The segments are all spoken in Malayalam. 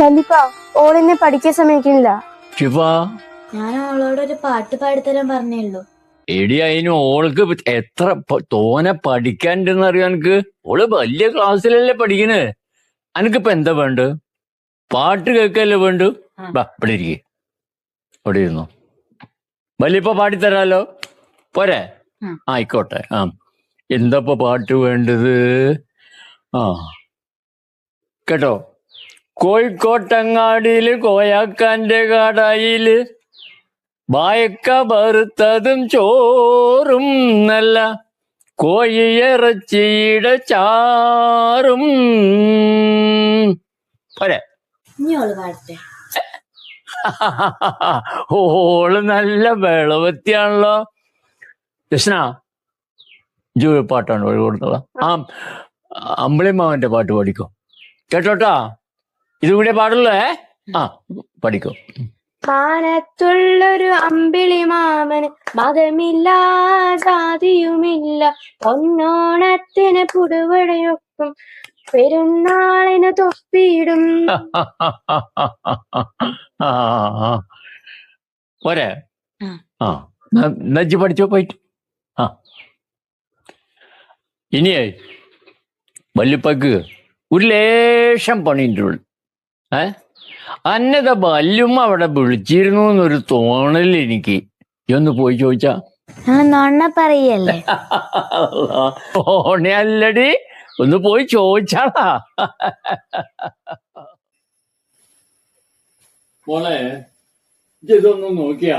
വല്ലിപ്പ ഓളെന്നെ പഠിക്കാൻ സമ്മതിക്കുന്നില്ല. ശിവ. ഞാൻ അവളോട് ഒരു പാട്ട് പാടിത്തരാൻ പറഞ്ഞേയുള്ളൂ. എടി അതിന് ഓൾക്ക് എത്ര തോനെ പഠിക്കാനുണ്ടെന്ന് അറിയാം എനിക്ക് ഓൾ വലിയ ക്ലാസ്സിലല്ലേ പഠിക്കണേ. എനിക്കിപ്പോ എന്താ വേണ്ട പാട്ട് കേൾക്കല്ലേ വേണ്ടു ഇവിടെ ഇരിക്കേ. ഇവിടെ ഇരുന്നു. വലിയപ്പ പാടിത്തരാലോ. പോരെ. ആയിക്കോട്ടെ. ആ. എന്താപ്പ പാട്ട് വേണ്ടത്? ആ. കേട്ടോ? കോഴിക്കോട്ടങ്ങാടിയിൽ കോയാക്കാന്റെ കാടായിൽ വായക്ക വറുത്തതും ചോറും നല്ല കോഴിയിറച്ചിയുടെ ചാറും. പോരെ. ഓൾ നല്ല വെളവത്തിയാണല്ലോ കൃഷ്ണ ജൂ പാട്ടാണ് വഴി കൊടുത്തത്. ആ അമ്പിളിമാവന്റെ പാട്ട് പാടിക്കോ. കേട്ടോട്ടാ? ഇതും പാടുള്ളൂ ഏ ആ പഠിക്കും മാനത്തുള്ളൊരു അമ്പിളി മാമന് മതമില്ല ജാതിയുമില്ല ഒന്നോണത്തിന് പുടുവടയൊക്കും പെരുന്നാളിന് തൊപ്പിയിടും. പോരെ ആ. ആ നജ്ജ് പഠിച്ചോ പോയിട്ട് ആ ഇനിയേ വല്യപ്പക്ക് ഒരു ലേശം പണിന്റെ ഉള്ളു ഏ? അന്നത ബല്ലും അവിടെ വിളിച്ചിരുന്നു എന്നൊരു തോന്നൽ എനിക്ക്. ഒന്ന് പോയി ചോദിച്ചാ. പറയല്ലേ? ഓണയല്ലടി ഒന്ന് പോയി ചോദിച്ചാടാ മോളെ ഇതൊന്ന് നോക്കിയാ.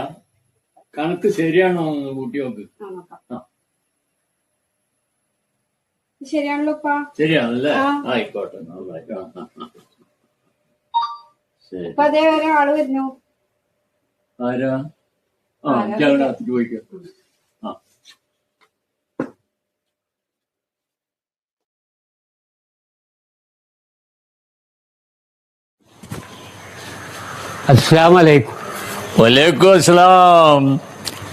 കണക്ക് ശരിയാണോ എന്ന് കൂട്ടി നോക്ക്. ശരിയാണല്ലോ ശരിയാണല്ലേ. ആയിക്കോട്ടെ നന്നായി. അതേ വരുന്നു. ആരാ? ആ ഞങ്ങളുടെ ചോദിക്കാം ആ. അസ്സാമലൈക്കും വലൈക്കും അസ്സലാം.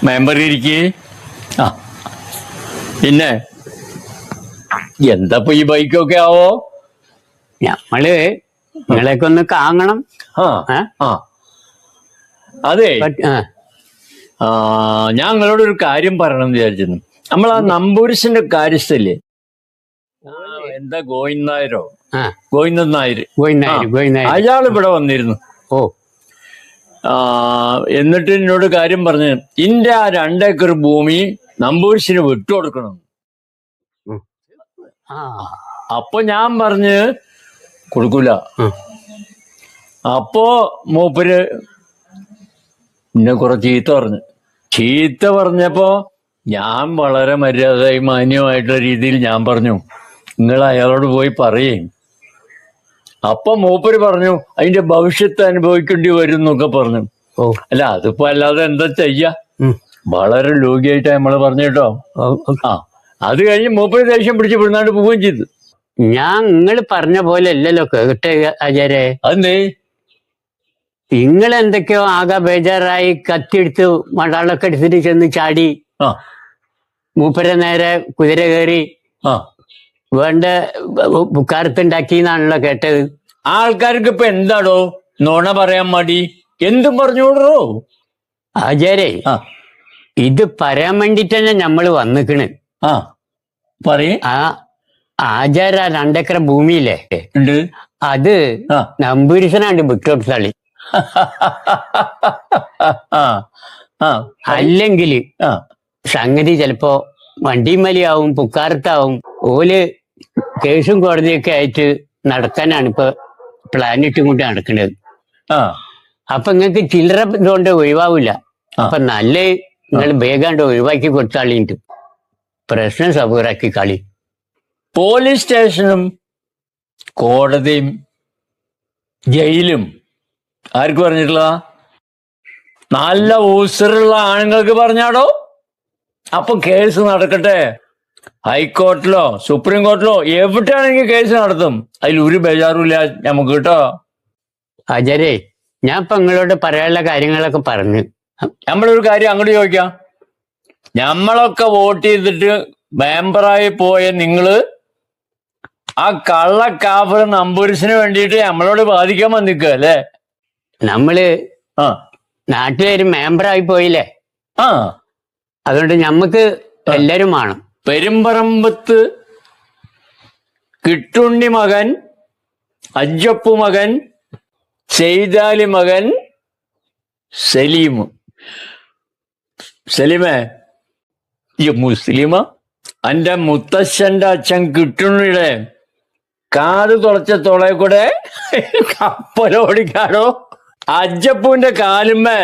മെമ്പർ ഇരിക്കേ? ആ. പിന്നെ? എന്താ ഈ ബൈക്കൊക്കെ ആവോ? ഞമ്മൾ നിങ്ങളെയൊക്കെ ഒന്ന് കാങ്ങണം ആ ആ. അതെ. ഞാൻ നിങ്ങളോട് ഒരു കാര്യം പറയണം എന്ന് വിചാരിച്ചിരുന്നു. നമ്മൾ ആ നമ്പൂരിസിന്റെ കാര്യസ്ഥല്ലേ? എന്താ ഗോവിന്ദ് നായരോ? ഗോവിന്ദൻ ഗോയിനായിരം അയാൾ ഇവിടെ വന്നിരുന്നു. ഓ. എന്നിട്ട് എന്നോട് കാര്യം പറഞ്ഞു ഇന്റെ ആ രണ്ടേക്കർ ഭൂമി നമ്പൂരിശിന് വിട്ടുകൊടുക്കണം. അപ്പൊ ഞാൻ പറഞ്ഞ് കൊടുക്കൂല. അപ്പോ മൂപ്പര് എന്നെ കുറെ ചീത്ത പറഞ്ഞു. ചീത്ത പറഞ്ഞപ്പോ ഞാൻ വളരെ മര്യാദയായി മാന്യമായിട്ടുള്ള രീതിയിൽ ഞാൻ പറഞ്ഞു. നിങ്ങൾ അയാളോട് പോയി പറയേ. അപ്പൊ മൂപ്പര് പറഞ്ഞു അതിന്റെ ഭവിഷ്യത്ത് അനുഭവിക്കേണ്ടി വരും എന്നൊക്കെ പറഞ്ഞു. അല്ല അതിപ്പോ അല്ലാതെ എന്താ ചെയ്യ? വളരെ ലോകിയായിട്ട് നമ്മൾ പറഞ്ഞു കേട്ടോ. ആ. അത് കഴിഞ്ഞ് മൂപ്പര് ദേഷ്യം പിടിച്ച് പിടുന്നാണ്ട് പോവുകയും ചെയ്തു. ഞാൻ നിങ്ങൾ പറഞ്ഞ പോലെ അല്ലല്ലോ കേട്ടെ ആചാരെ. അതെന്തേ? നിങ്ങൾ എന്തൊക്കെയോ ആകെ ബേജാറായി കത്തിയെടുത്ത് മടാളൊക്കെ എടുത്തിട്ട് ചെന്ന് ചാടി. ആ. മൂപ്പര നേരെ കുതിര കയറി. ആ. വേണ്ട ബുക്കാരത്തുണ്ടാക്കി എന്നാണല്ലോ കേട്ടത്. ആൾക്കാർക്ക് ഇപ്പൊ എന്താടോ? നോണ പറയാൻ മടി. എന്തും പറഞ്ഞോടോ ആചാരെ ആ. ഇത് പറയാൻ വേണ്ടിട്ട് തന്നെ നമ്മൾ വന്നിക്കണ്. ആ. പറയേ. ആ ആചാര രണ്ടേക്കര ഭൂമിയില്ലേ? ഉണ്ട്. അത് നമ്പൂരിശനാണ്ട് ആ. അല്ലെങ്കിൽ സംഗതി ചിലപ്പോ വണ്ടിമലിയാവും പുക്കാരത്താവും ഓൽ കേസും കോടതിയൊക്കെ ആയിട്ട് നടക്കാനാണ് ഇപ്പൊ പ്ലാൻ ഇട്ടും കൊണ്ട് നടക്കുന്നത് അപ്പൊ നിങ്ങക്ക് ചില്ലറ ഇതുകൊണ്ട് ഒഴിവാവില്ല. അപ്പൊ നല്ല നിങ്ങൾ വേഗാണ്ട് ഒഴിവാക്കി കൊടുത്താളിണ്ട് പ്രശ്നം സബൂറാക്കി കളി. പോലീസ് സ്റ്റേഷനും കോടതിയും ജയിലും. ആർക്ക് പറഞ്ഞിട്ടുള്ള നല്ല ഊസറുള്ള ആണുങ്ങൾക്ക് പറഞ്ഞാടോ? അപ്പൊ കേസ് നടക്കട്ടെ. ഹൈക്കോർട്ടിലോ സുപ്രീം കോർട്ടിലോ എവിടെയാണെങ്കിൽ കേസ് നടത്തും. അതിൽ ഒരു ബേജാറുമില്ല നമുക്ക് കേട്ടോ. അജരെ ഞാൻ ഇപ്പൊ നിങ്ങളോട് പറയാനുള്ള കാര്യങ്ങളൊക്കെ പറഞ്ഞു. നമ്മളൊരു കാര്യം അങ്ങോട്ട് ചോദിക്കാം. നമ്മളൊക്കെ വോട്ട് ചെയ്തിട്ട് മെമ്പറായി പോയ നിങ്ങൾ ആ കള്ള കാഫർ നമ്പൂരിസിന് വേണ്ടിയിട്ട് നമ്മളോട് ബാധിക്കാൻ വന്നിക്കുക അല്ലേ? നമ്മൾ ആ. നാട്ടിലൊരു മെമ്പറായി പോയില്ലേ? ആ. അതുകൊണ്ട് ഞമ്മക്ക് എല്ലാരും വേണം. പെരുമ്പറമ്പത്ത് കിട്ടുണ്ണി മകൻ അജ്ജപ്പു മകൻ ചെയ്താലി മകൻ സലീം സലീമേ മുസ്ലിമ എന്റെ മുത്തശ്ശന്റെ അച്ഛൻ കിട്ടുന്നിടെ കാത് തുളച്ച തുളെ കൂടെ കപ്പലോടിക്കാടോ അജ്ജപ്പൂന്റെ കാലുമേ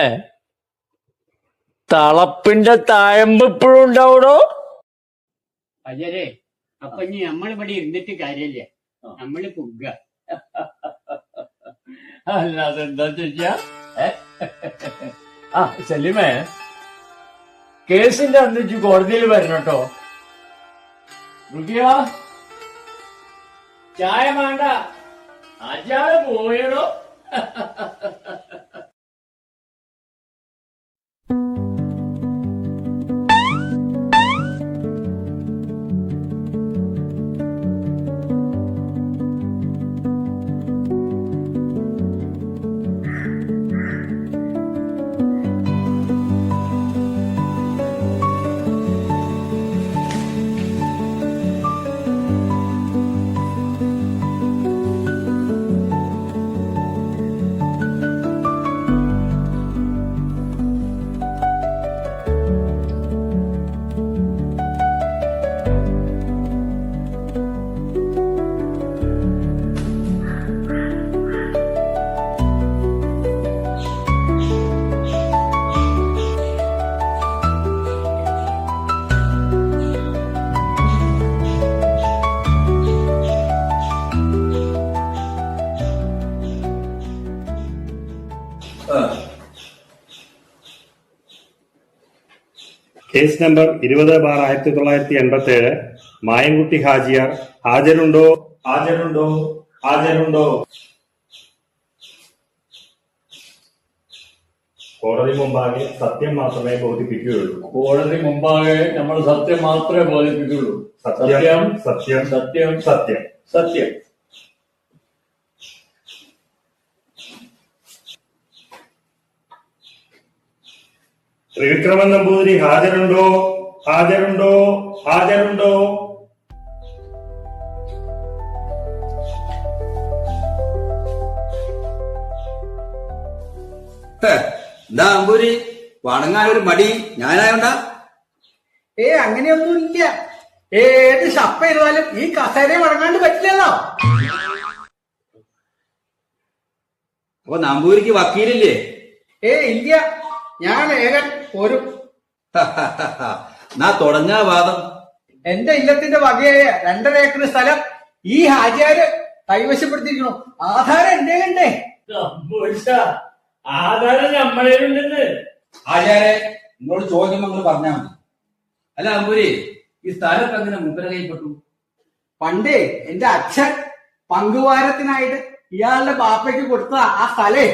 തളപ്പിന്റെ തായമ്പ് ഇപ്പോഴും ഉണ്ടാവൂടോ? അജരെ അപ്പൊ ഇനി നമ്മളിവിടെ ഇരുന്നിട്ട് കാര്യമില്ല. നമ്മൾ പുക അല്ലാതെ എന്താ ചോദിച്ചാ? ആ സലീമേ കേസിന്റെ അന്ന് ഇജ്ജ് കോടതിയിൽ വരണം കേട്ടോ. ರುಗಿಯೋ ಚಾಯ ಮಾಂಡ ಅಜ್ಜಾಳ ಬೋಯಡೋ കേസ് നമ്പർ ഇരുപത് ബാർ ആയിരത്തി തൊള്ളായിരത്തി എൺപത്തി ഏഴ് മായൻകുട്ടി ഹാജിയാർ. ഹാജരുണ്ടോ? ഹാജരുണ്ടോ? ഹാജരുണ്ടോ? കോടതി മുമ്പാകെ സത്യം മാത്രമേ ബോധിപ്പിക്കുകയുള്ളൂ. കോടതി മുമ്പാകെ നമ്മൾ സത്യം മാത്രമേ ബോധിപ്പിക്കുകയുള്ളൂ. സത്യം സത്യം സത്യം സത്യം. സത്യം. ത്രിവിക്രമൻ നമ്പൂതിരി ഹാജരുണ്ടോ? ഹാജരുണ്ടോ? ഹാജരുണ്ടോ എന്താ നമ്പൂരി വണങ്ങാൻ ഒരു മടി. ഞാനായോണ്ടാ? ഏ അങ്ങനെയൊന്നുമില്ല. ഏത് ശപ്പ ഇരുന്നാലും ഈ കസേരയെ വണങ്ങാണ്ട് പറ്റില്ലല്ലോ. അപ്പൊ നമ്പൂരിക്ക് വക്കീലില്ലേ? ഏ ഇല്ല. ഞാൻ ഏകൻ ഒരു നാ തുടങ്ങാ വാദം. എന്റെ ഇല്ലത്തിന്റെ വകയായ രണ്ടര ഏക്കർ സ്ഥലം ഈ ഹാജിയാര് കൈവശപ്പെടുത്തിയിരിക്കണു ആധാരം എന്റെ കണ്ടേ. ആധാരം നമ്മളേലുണ്ടെന്ന് ആചാരെ നിങ്ങളോട് ചോദ്യം നിങ്ങൾ പറഞ്ഞാ മതി. അല്ല അമ്പൂരി ഈ സ്ഥലത്ത് അങ്ങനെ മുദ്ര കൈപ്പെട്ടു പണ്ടേ എന്റെ അച്ഛൻ പങ്കുവാരത്തിനായിട്ട് ഇയാളുടെ ബാപ്പയ്ക്ക് കൊടുത്ത ആ സ്ഥലേ.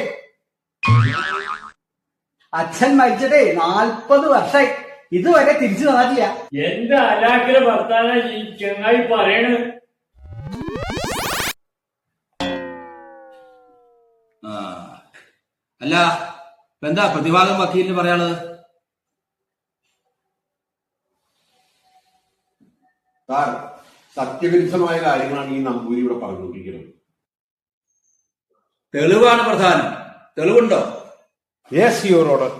അച്ഛൻ മരിച്ചതേ നാൽപ്പത് വർഷമായി ഇതുവരെ തിരിച്ചു തന്നിട്ടില്ല. എന്റെ അലാക്കിലെ ഭർത്താന ഈ ചെങ്ങായി പറയണ്. ആ. അല്ല എന്താ പ്രതിവാദം വക്കീലിന് പറയാനുള്ളത്? സാർ സത്യവിരുദ്ധമായ കാര്യങ്ങളാണ് ഈ നമ്പൂരി ഇവിടെ പറഞ്ഞുകൊണ്ടിരിക്കുന്നത്. തെളിവാണ് പ്രധാനം. തെളിവുണ്ടോ? യെസ് യുവർ ഓർഡർ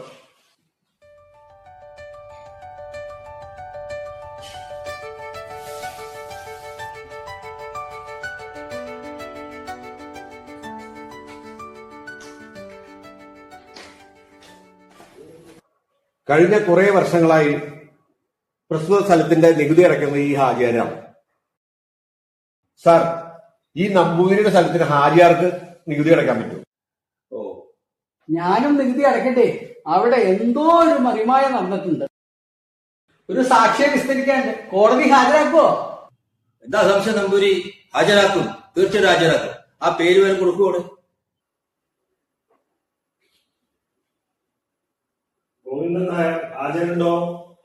കഴിഞ്ഞ കുറേ വർഷങ്ങളായി പ്രസ്തുത സ്ഥലത്തിന്റെ നികുതി അടയ്ക്കുന്നത് ഈ ഹാജിയാരാണ്. സാർ ഈ നമ്പൂതിരിയുടെ സ്ഥലത്തിന് ഹാജിയാർക്ക് നികുതി അടയ്ക്കാൻ പറ്റും ഞാനും നികുതി അടക്കട്ടെ. അവിടെ എന്തോ ഒരു മറിമായ നടന്നിട്ടുണ്ട്. ഒരു സാക്ഷിയെ വിസ്തരിക്കാണ്ട്. കോടതി ഹാജരാക്കുവോ? എന്താ സംശയം നമ്പൂരി? ഹാജരാക്കും. തീർച്ചയായിട്ടും ഹാജരാക്കും. ആ പേര് വരെ കൊടുക്കുവോടെ ഗോവിന്ദൻ നായർ ഹാജരുണ്ടോ?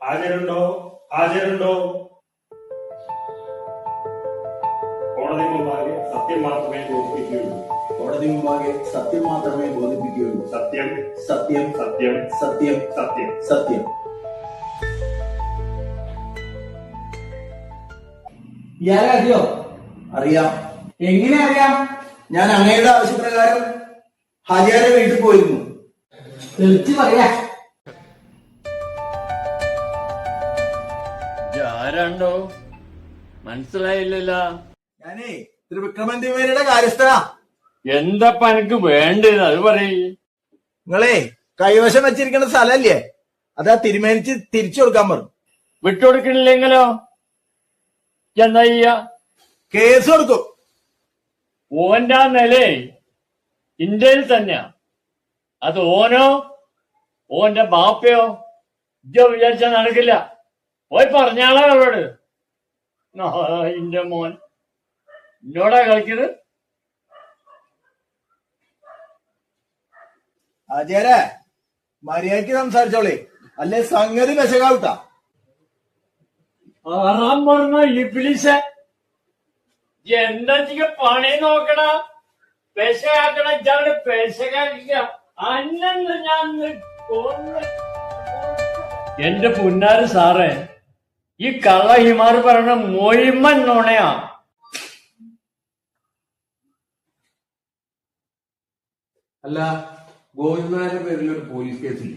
ഹാജരുണ്ടോ? ഹാജരുണ്ടോ? കോടതി കോടതി മുമ്പാകെ സത്യം മാത്രമേ ബോധിപ്പിക്കുകയുള്ളൂ കോടതി മുമ്പാകെ സത്യം മാത്രമേ ബോധിപ്പിക്കുകയുള്ളൂ. സത്യം. സത്യം. സത്യം. സത്യം. സത്യം. സത്യം. ഇയാളെ അറിയോ? അറിയാം. എങ്ങനെ അറിയാം? ഞാൻ അങ്ങയുടെ ആവശ്യപ്രകാരം ഹാജിയാരെ വീട്ടിൽ പോയിരുന്നു. തെളിച്ച് പറയാ. ആരാണ്ടോ? മനസ്സിലായില്ലല്ലോ. ഞാനേ ത്രിവിക്രമൻ തിവേരിയുടെ കാര്യസ്ഥനാ. എന്തപ്പ എനിക്ക് വേണ്ടത്? അത് പറയേ. നിങ്ങളേ കൈവശം വെച്ചിരിക്കുന്ന സ്ഥലല്ലേ? അതാ തീരുമാനിച്ച് തിരിച്ചു കൊടുക്കാൻ പറഞ്ഞു വിട്ടുകൊടുക്കണില്ലെങ്കിലോ എന്താ ചെയ്യ? കേസ് കൊടുക്കും. ഓന്റെ ആ നിലേ ഇന്ത്യയിൽ തന്നെയാ. അത് ഓനോ ഓന്റെ ബാപ്പയോ? ഇജ്ജോ വിചാരിച്ച നടക്കില്ല. പോയി പറഞ്ഞാളോട് അവരോട്. എന്റെ മോൻ. എന്നോടാ കളിക്കുന്നത് ഹാജിയാരെ മര്യാദയ്ക്ക് സംസാരിച്ചോളേ. അല്ലേ സംഗതി വിശകാവട്ടാ. ആറാം പറഞ്ഞ പണി നോക്കണ പെശകാക്കണ ഇജാണ് പെശകാക്കിക്ക. അന്നെന്ന് ഞാൻ ഇന്ന് കൊന്ന് എന്റെ പുന്നാര് സാറേ ഈ കള്ള ഹിമാർ പറയണ മൊയ്മൻ നുണയാ. അല്ല ഗോവിന്ദനാരുടെ പേരിൽ ഒരു പോലീസ് കേസ്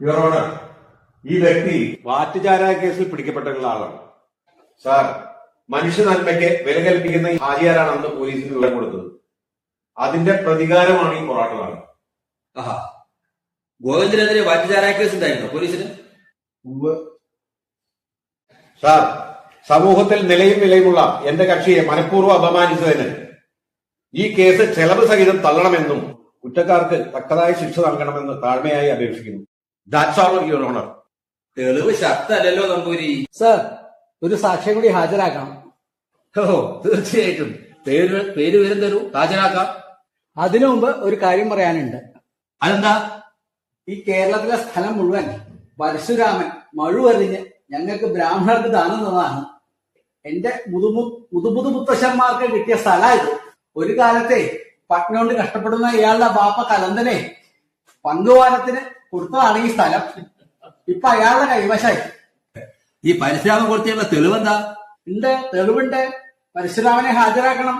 യുവർ ഓണർ ഈ വ്യക്തി വാറ്റുചാരായ കേസിൽ പിടിക്കപ്പെട്ടിട്ടുള്ള ആളാണ്. സാർ മനുഷ്യ നന്മയ്ക്ക് വില കൽപ്പിക്കുന്ന ഹാജിയാരാണ് അന്ന് പോലീസിന് വിവരം കൊടുത്തത്. അതിന്റെ പ്രതികാരമാണ് ഈ പൊറാട്ടുകാർ ആഹാ. ഗോവിന്ദനെതിരെ വാറ്റുചാരായ കേസ് ഉണ്ടായിരുന്നു പോലീസിന്? സാർ സമൂഹത്തിൽ നിലയും വിലയുമുള്ള എന്റെ കക്ഷിയെ മനഃപൂർവം അപമാനിച്ചതിന് ഈ കേസ് ചെലവ് സഹിതം തള്ളണമെന്നും കുറ്റക്കാർക്ക് തക്കതായ ശിക്ഷ നൽകണമെന്ന് താഴ്മയായി അപേക്ഷിക്കുന്നു. ദാറ്റ്സ് ഓൾ യുവർ ഓണർ തെളിവ് ശക്തല്ലോ നമ്പൂരി. സർ ഒരു സാക്ഷിയെ കൂടി ഹാജരാക്കണം. ഓ തീർച്ചയായിട്ടും. പേര് പേര് വരും തരൂ ഹാജരാക്കാം. അതിനു മുമ്പ് ഒരു കാര്യം പറയാനുണ്ട്. അതെന്താ? ഈ കേരളത്തിലെ സ്ഥലം മുഴുവൻ പരശുരാമൻ മഴുവറിഞ്ഞ് ഞങ്ങൾക്ക് ബ്രാഹ്മണർക്ക് ദാനം തന്നതാണ്. എന്റെ മുതുമു മുതുമുതു മുത്തശ്ശന്മാർക്ക് കിട്ടിയ സ്ഥലം ഇത് ഒരു കാലത്തെ പട്ടിണി കൊണ്ട് കഷ്ടപ്പെടുന്ന ഇയാളുടെ ബാപ്പ കലന്തനെ പങ്കുവാനത്തിന് കൊടുത്തതാണ് ഈ സ്ഥലം. ഇപ്പൊ അയാളുടെ കൈവശായി ഈ പരശുരാമൻ കൊടുത്തിയുള്ള തെളിവെന്താ? ഉണ്ട് തെളിവുണ്ട്. പരശുരാമനെ ഹാജരാക്കണം.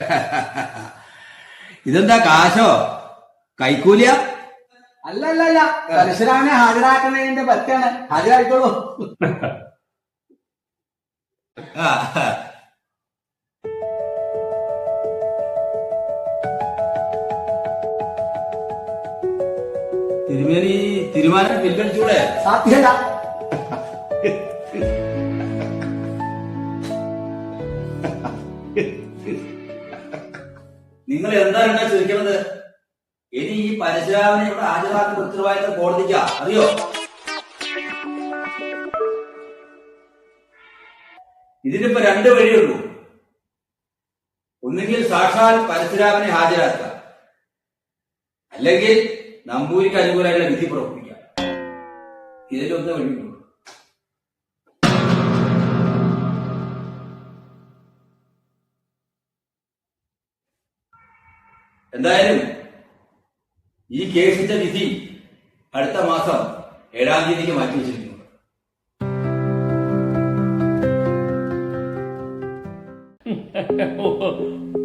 ഇതെന്താ കാശോ? കൈക്കൂലിയ? അല്ല അല്ല അല്ല പരശുരാമനെ ഹാജരാക്കണതിന്റെ പറ്റാണ് ഹാജരായിക്കോളൂ. തിരുമേനി തിരുമാനം പിൻവലിച്ചൂടെ? സാധ്യത നിങ്ങൾ എന്താണ് ചോദിക്കുന്നത് ഇനി ഈ പരശുരാമനെ ഇവിടെ ഹാജരാക്കുന്ന ഉത്തരവാദിത്തം കോടതിക്കാ. അറിയോ? ഇതിനിപ്പോ രണ്ട് വഴിയുള്ളൂ ഒന്നുകിൽ സാക്ഷാൽ പരശുരാമനെ ഹാജരാക്കുക. അല്ലെങ്കിൽ നമ്പൂരിക്ക് അനുകൂലമായിട്ടുള്ള വിധി പ്രവർത്തിക്കാം ഇതിലൊന്ന് വഴിയുള്ളൂ എന്തായാലും ഈ കേസിന്റെ വിധി അടുത്ത മാസം ഏഴാം തീയതിക്ക് മാറ്റി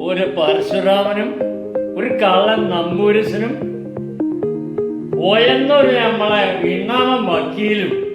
ഒരു പരശുരാമനും ഒരു കള്ളൻ നമ്പൂരിസനും പോയെന്നൊരു നമ്മളെ ഇന്നാമം വക്കീലും.